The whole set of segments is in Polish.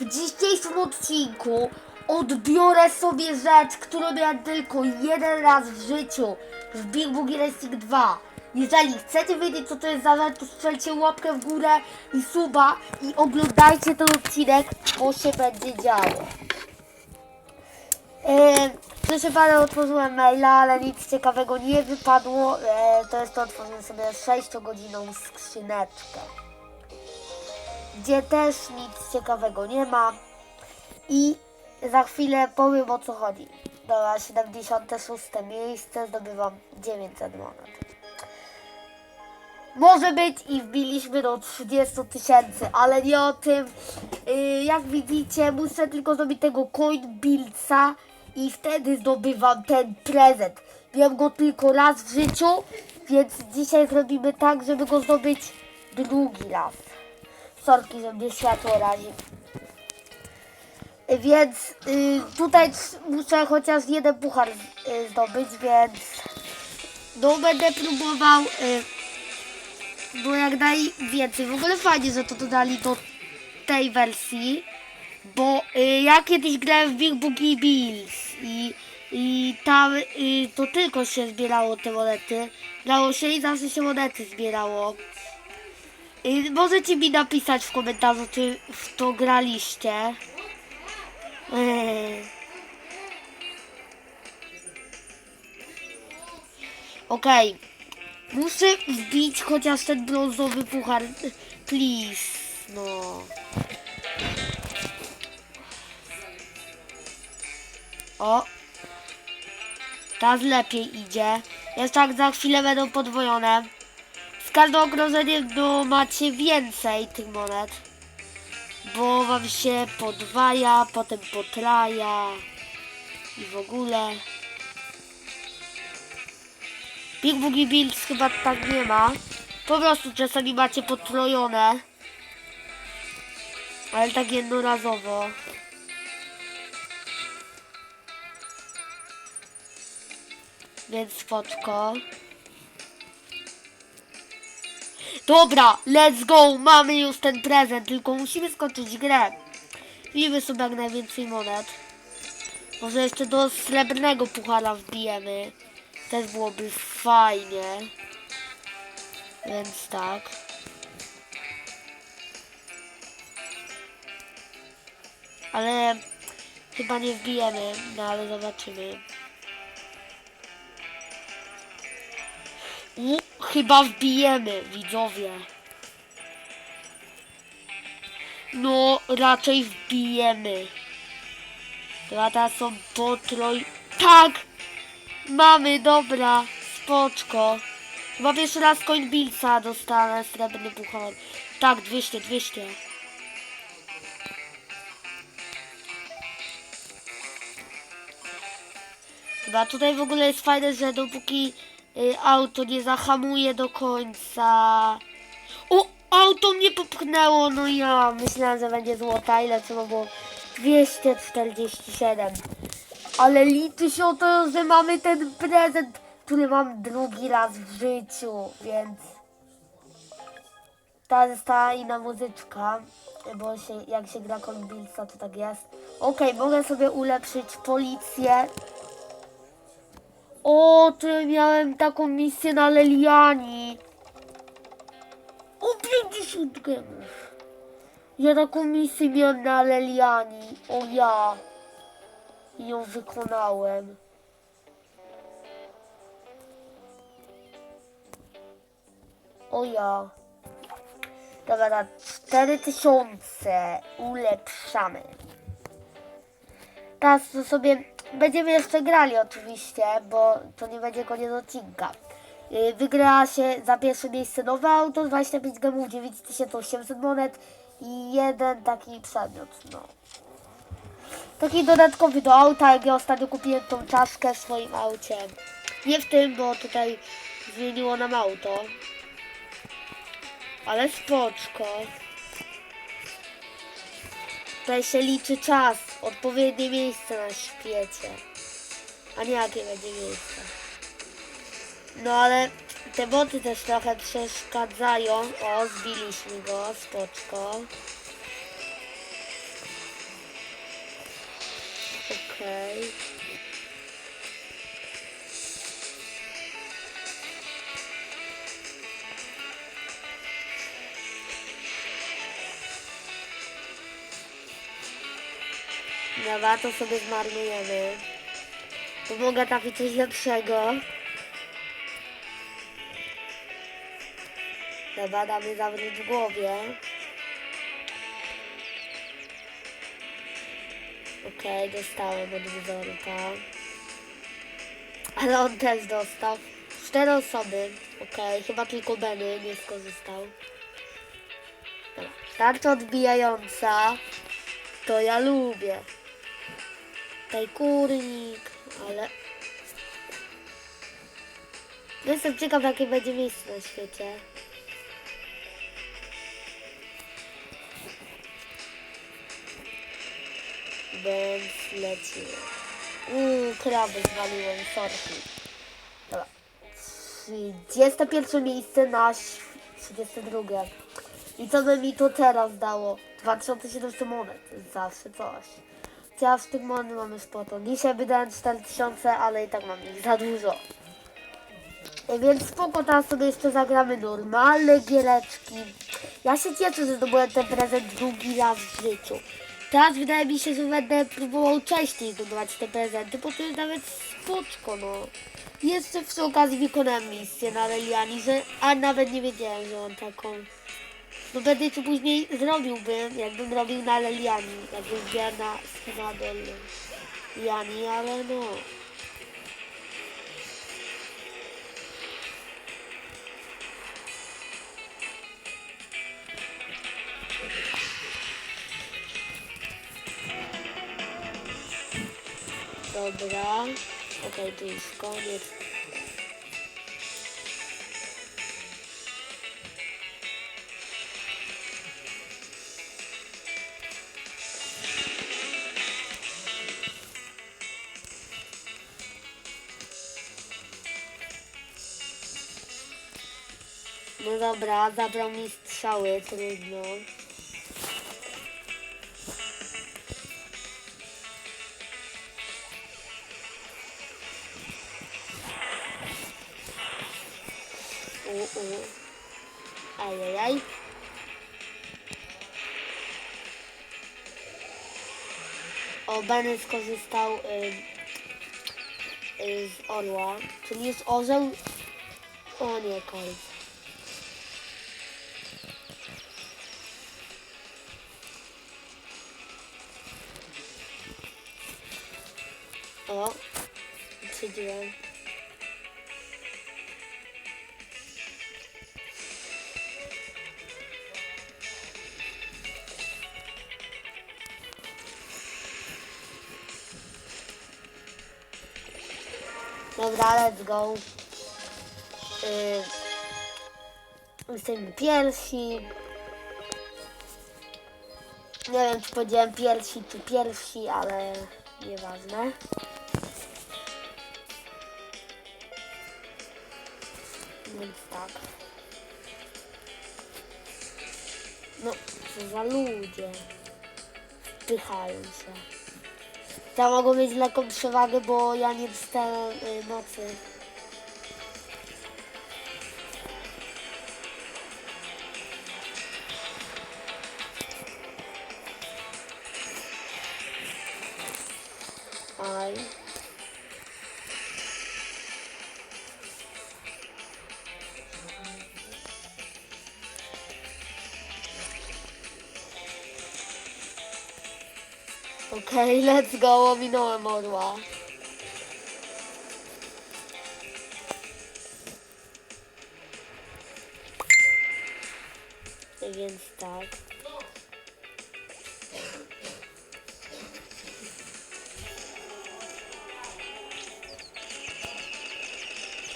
w dzisiejszym odcinku odbiorę sobie rzecz, którą miałem tylko jeden raz w życiu w Big Boogie Racing 2. Jeżeli chcecie wiedzieć co to jest za rzecz, to strzelcie łapkę w górę i suba i oglądajcie ten odcinek, bo się będzie działo. E, proszę pana, otworzyłem maila, ale nic ciekawego nie wypadło. E, to jest to, otworzyłem sobie 6-godzinną skrzyneczkę, gdzie też nic ciekawego nie ma. I za chwilę powiem o co chodzi. Dobra, 76 miejsce, zdobywam 900 monet. Może być i wbiliśmy do 30 tysięcy, ale nie o tym. Yy, jak widzicie, muszę tylko zrobić tego coin buildsa i wtedy zdobywam ten prezent. Miałem go tylko raz w życiu, więc dzisiaj zrobimy tak, żeby go zdobyć drugi raz. Sorki, że światło razi. Więc yy, tutaj muszę chociaż jeden puchar yy, zdobyć, więc no będę próbował. Yy, bo jak najwięcej. W ogóle fajnie, że to dodali do tej wersji, bo y, ja kiedyś grałem w Big Boogie Bills i, i tam y, to tylko się zbierało te monety. Grało się i zawsze się monety zbierało. Y, możecie mi napisać w komentarzu, czy w to graliście. Yy. Okej. Muszę wbić chociaż ten brązowy puchar. Please. No. O. Teraz lepiej idzie. Jeszcze tak za chwilę będą podwojone. Każdym ogrożeniem no, macie więcej tych monet. Bo wam się podwaja, potem potraja. I w ogóle. Big Boogie Builds chyba tak nie ma. Po prostu czasami macie potrojone. Ale tak jednorazowo. Więc spoczko. Dobra, let's go! Mamy już ten prezent, tylko musimy skończyć grę. Wbijmy sobie jak najwięcej monet. Może jeszcze do srebrnego puchara wbijemy. Też byłoby fajnie. Więc tak. Ale chyba nie wbijemy, no ale zobaczymy. U, chyba wbijemy, widzowie. No, raczej wbijemy. Lata są potroj... Tak! Mamy, dobra, spoczko. Chyba pierwszy raz coin Billsa dostanę srebrny puchar. Tak, 200, 200. Chyba tutaj w ogóle jest fajne, że dopóki auto nie zahamuje do końca... O, auto mnie popchnęło, no ja myślałem, że będzie złota, ile trzeba było? 247. Ale liczy się o to, że mamy ten prezent, który mam drugi raz w życiu, więc... Ta ta inna muzyczka, bo się, jak się gra Colbillsa, to tak jest. Okej, mogę sobie ulepszyć policję. O, to ja miałem taką misję na Leliani. O, 50 gemów. Ja taką misję miałem na Leliani. O ja. I ją wykonałem. O ja. Dobra, na 4000 ulepszamy. Teraz to sobie będziemy jeszcze grali oczywiście, bo to nie będzie koniec odcinka. Yy, Wygra się za pierwsze miejsce nowe auto, 25 gemów, 9800 monet i jeden taki przedmiot, no. Taki dodatkowy do auta, jak ja ostatnio kupiłem tą czaszkę w swoim aucie. Nie w tym, bo tutaj zmieniło nam auto. Ale spoczko. Tutaj się liczy czas, odpowiednie miejsce na świecie, a nie jakie będzie miejsce. No ale te boty też trochę przeszkadzają. O, zbiliśmy go, spoczko. Okej. Okay. Dobra, to sobie zmarnujemy. To mogę trafić coś lepszego. Dobra, damy zawrót w głowie. Okej, dostałem od wzorka. Ale on też dostał. Cztery osoby. Okej, chyba tylko Benny nie skorzystał. Dobra. Tarcza odbijająca. To ja lubię. Tutaj kurnik, ale... Jestem ciekaw, jakie będzie miejsce na świecie. Więc lecimy. Uuu, kraby zwaliłem, sorki. Dobra. 31 miejsce na ś- 32. I co by mi to teraz dało? 2700 monet. Zawsze coś. Chociaż w tym monet mamy sporo. Dzisiaj wydałem 4000, ale i tak mam ich za dużo. E, Więc spoko, teraz sobie jeszcze zagramy normalne giereczki. Ja się cieszę, że zdobyłem ten prezent drugi raz w życiu. Teraz wydaje mi się, że będę próbował częściej zdobywać te prezenty, bo to jest nawet spoczko, no. Jeszcze przy okazji wykonałem misję na Reliani, że, a nawet nie wiedziałem, że on taką... No będę to później zrobiłbym, jakbym robił na Leliani, jakbym wziął na skina do Leliani, ale no. Dobra. Okej, tu już koniec. No dobra, zabrał mi strzały, trudno. U, u. Ajajaj. O, Benny skorzystał y, y, z orła, czyli jest orzeł. O nie. O, przydziłem. Dobra, let's go. Yy, jesteśmy. Nie wiem, czy powiedziałem pierwsi, czy pierwsi, ale nieważne. Więc tak. No, co za ludzie. Wpychają się. Ja mogą mieć lekką przewagę, bo ja nie dostałem y, mocy. Okej, let's go, ominąłem orła. Więc tak.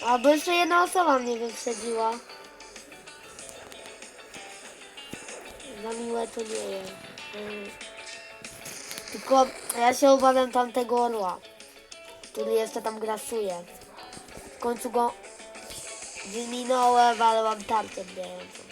A bo jeszcze jedna osoba mnie wyprzedziła. Za miłe to nie jest. Tylko ja się obawiam tamtego orła, który jeszcze tam grasuje. W końcu go wyminąłem, ale mam tarczę bijącą.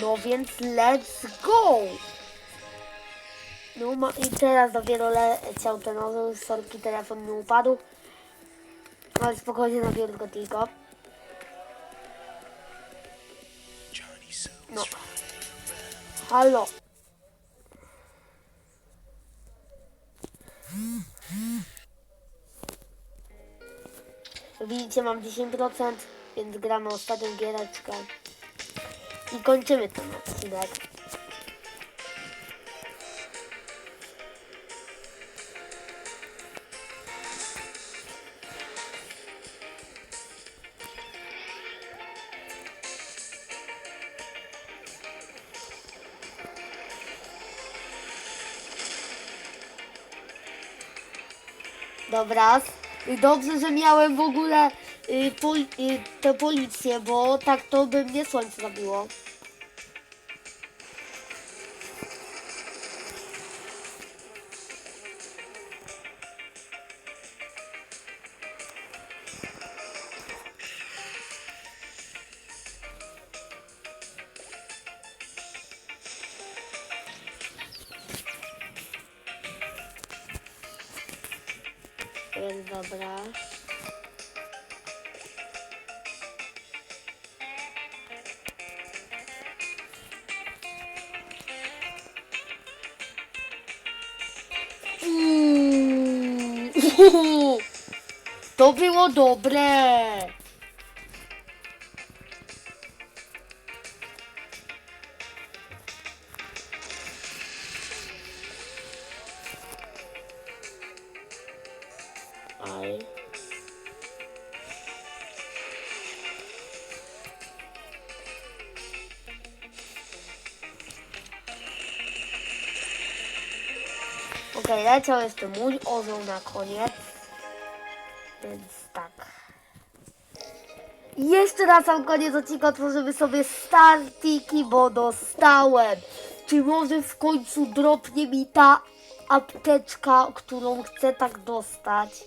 No więc let's go! No i teraz dopiero leciał ten orzeł, sorki, telefon mi upadł. Ale spokojnie nabiorę go tylko. No. Halo. Widzicie, mam 10%, więc gramy ostatnią giereczkę. I kończymy ten odcinek. Dobra. Dobrze, że miałem w ogóle y, pol, y, tę policję, bo tak to by mnie słońce zabiło. Więc dobra. Mm. To było dobre. Okej, leciał jeszcze mój orzeł na koniec. Więc tak. Jeszcze na sam koniec odcinka otworzymy sobie startiki, bo dostałem. Czy może w końcu dropnie mi ta apteczka, którą chcę tak dostać?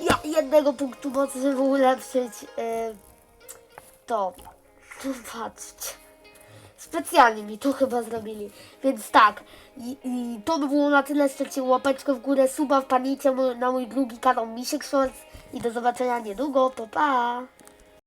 Ja jednego punktu mocy, żeby ulepszyć yy, to. Zobaczcie. Specjalnie mi to chyba zrobili. Więc tak, i, i to by było na tyle. Stawcie łapeczkę w górę, suba, wpadnijcie mo- na mój drugi kanał Misiek Shorts i do zobaczenia niedługo. Pa, pa!